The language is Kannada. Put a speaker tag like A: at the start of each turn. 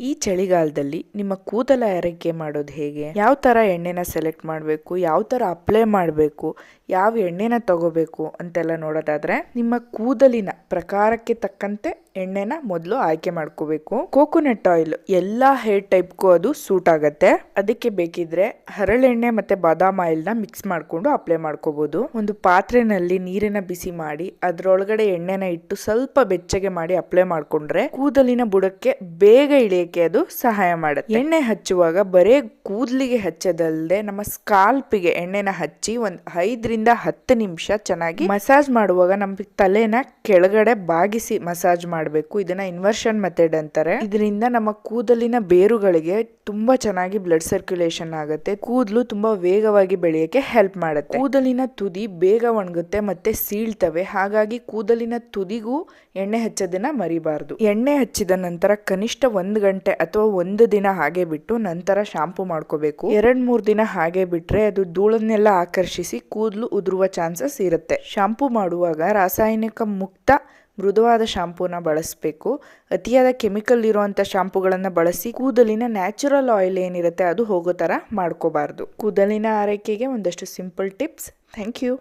A: ಈ ಚಳಿಗಾಲದಲ್ಲಿ ನಿಮ್ಮ ಕೂದಲ ಆರೈಕೆ ಮಾಡೋದು ಹೇಗೆ? ಯಾವ ಥರ ಎಣ್ಣೆನ ಸೆಲೆಕ್ಟ್ ಮಾಡಬೇಕು? ಯಾವ ಥರ ಅಪ್ಲೈ ಮಾಡಬೇಕು? ಯಾವ ಎಣ್ಣೆನ ತಗೋಬೇಕು? ಅಂತೆಲ್ಲ ನೋಡೋದಾದರೆ ನಿಮ್ಮ ಕೂದಲಿನ ಪ್ರಕಾರಕ್ಕೆ ತಕ್ಕಂತೆ ಎಣ್ಣೆನ ಮೊದಲು ಆಯ್ಕೆ ಮಾಡ್ಕೋಬೇಕು. ಕೋಕೋನಟ್ ಆಯಿಲ್ ಎಲ್ಲಾ ಹೇರ್ ಟೈಪ್ಗೂ ಅದು ಸೂಟ್ ಆಗತ್ತೆ. ಅದಕ್ಕೆ ಬೇಕಿದ್ರೆ ಹರಳೆಣ್ಣೆ ಮತ್ತೆ ಬಾದಾಮ್ ಆಯಿಲ್ನ ಮಿಕ್ಸ್ ಮಾಡ್ಕೊಂಡು ಅಪ್ಲೈ ಮಾಡ್ಕೋಬಹುದು ಒಂದು ಪಾತ್ರೆನಲ್ಲಿ ನೀರನ್ನ ಬಿಸಿ ಮಾಡಿ, ಅದರೊಳಗಡೆ ಎಣ್ಣೆನ ಇಟ್ಟು ಸ್ವಲ್ಪ ಬೆಚ್ಚಗೆ ಮಾಡಿ ಅಪ್ಲೈ ಮಾಡ್ಕೊಂಡ್ರೆ ಕೂದಲಿನ ಬುಡಕ್ಕೆ ಬೇಗ ಇಳಿಯಕ್ಕೆ ಅದು ಸಹಾಯ ಮಾಡುತ್ತೆ. ಎಣ್ಣೆ ಹಚ್ಚುವಾಗ ಬರೇ ಕೂದಲಿಗೆ ಹಚ್ಚದಲ್ಲದೆ ನಮ್ಮ ಸ್ಕಾಲ್ಪಿಗೆ ಎಣ್ಣೆನ ಹಚ್ಚಿ ಒಂದು ಐದರಿಂದ ಹತ್ತು ನಿಮಿಷ ಚೆನ್ನಾಗಿ ಮಸಾಜ್ ಮಾಡುವಾಗ ನಮ್ಮ ತಲೆನ ಕೆಳಗಡೆ ಬಾಗಿಸಿ ಮಸಾಜ್ ಮಾಡಬೇಕು, ಇದನ್ನ ಇನ್ವರ್ಷನ್ ಮೆಥಡ್ ಅಂತಾರೆ. ಇದರಿಂದ ನಮ್ಮ ಕೂದಲಿನ ಬೇರುಗಳಿಗೆ ತುಂಬಾ ಚೆನ್ನಾಗಿ ಬ್ಲಡ್ ಸರ್ಕ್ಯುಲೇಷನ್ ಆಗುತ್ತೆ. ಕೂದಲು ತುಂಬಾ ವೇಗವಾಗಿ ಬೆಳೆಯಕ್ಕೆ ಹೆಲ್ಪ್ ಮಾಡುತ್ತೆ. ಕೂದಲಿನ ತುದಿ ಬೇಗ ಒಣಗುತ್ತೆ ಮತ್ತೆ ಸೀಳ್ತವೆ. ಹಾಗಾಗಿ ಕೂದಲಿನ ತುದಿಗೂ ಎಣ್ಣೆ ಹಚ್ಚೋದನ್ನ ಮರಿಬಾರ್ದು. ಎಣ್ಣೆ ಹಚ್ಚಿದ ನಂತರ ಕನಿಷ್ಠ ಒಂದು ಗಂಟೆ ಅಥವಾ ಒಂದು ದಿನ ಹಾಗೆ ಬಿಟ್ಟು ನಂತರ ಶಾಂಪೂ ಮಾಡ್ಕೋಬೇಕು. ಎರಡ್ ಮೂರ್ ದಿನ ಹಾಗೆ ಬಿಟ್ರೆ ಅದು ಧೂಳನ್ನೆಲ್ಲ ಆಕರ್ಷಿಸಿ ಕೂದಲು ಉದುರುವ ಚಾನ್ಸಸ್ ಇರುತ್ತೆ. ಶಾಂಪೂ ಮಾಡುವಾಗ ರಾಸಾಯನಿಕ ಮುಕ್ತ ಮೃದುವಾದ ಶಾಂಪೂನ ಬಳಸಬೇಕು. ಅತಿಯಾದ ಕೆಮಿಕಲ್ ಇರುವಂತ ಶಾಂಪೂಗಳನ್ನು ಬಳಸಿ ಕೂದಲಿನ ನ್ಯಾಚುರಲ್ ಆಯಿಲ್ ಏನಿರುತ್ತೆ ಅದು ಹೋಗೋ ಥರ ಮಾಡ್ಕೋಬಾರ್ದು. ಕೂದಲಿನ ಆರೈಕೆಗೆ ಒಂದಷ್ಟು ಸಿಂಪಲ್ ಟಿಪ್ಸ್. Thank you.